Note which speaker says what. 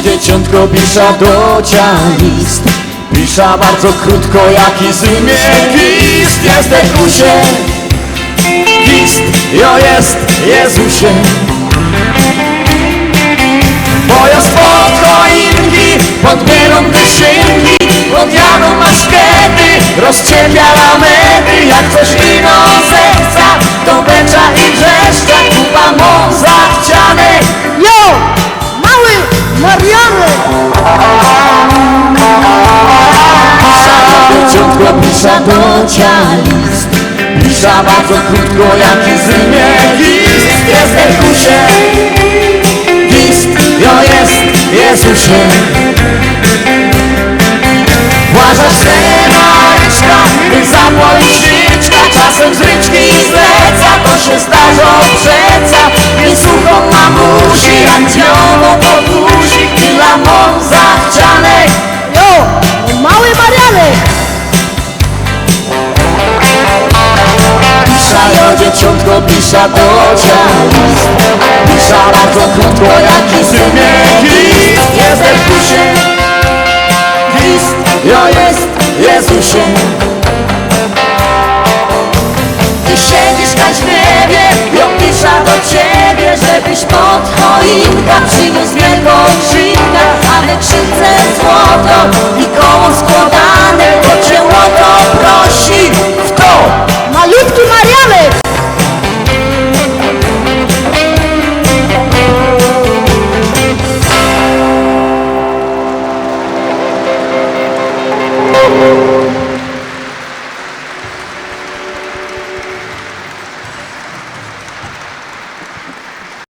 Speaker 1: dzieciątko pisza do cia list Pisza bardzo krótko jaki z imię list Jest Ekusie List, jo jest Jezusie. Bo ja spod choinki podbieram wyszynki Pod janą maszkety rozciepia lamety Jak coś ino Dzieciątko pisza do cia list. Pisza bardzo krótko jaki z imię list. Jest Ekusie List, jo jest Jezusie. Błażasz pisza do list Pisza bardzo krótko jaki z imię list Jest Jezusie List, jo jest Jezusie. Ty siedzisz na śpiewie, jo pisza do ciebie Żebyś pod choinka przyniósł wielką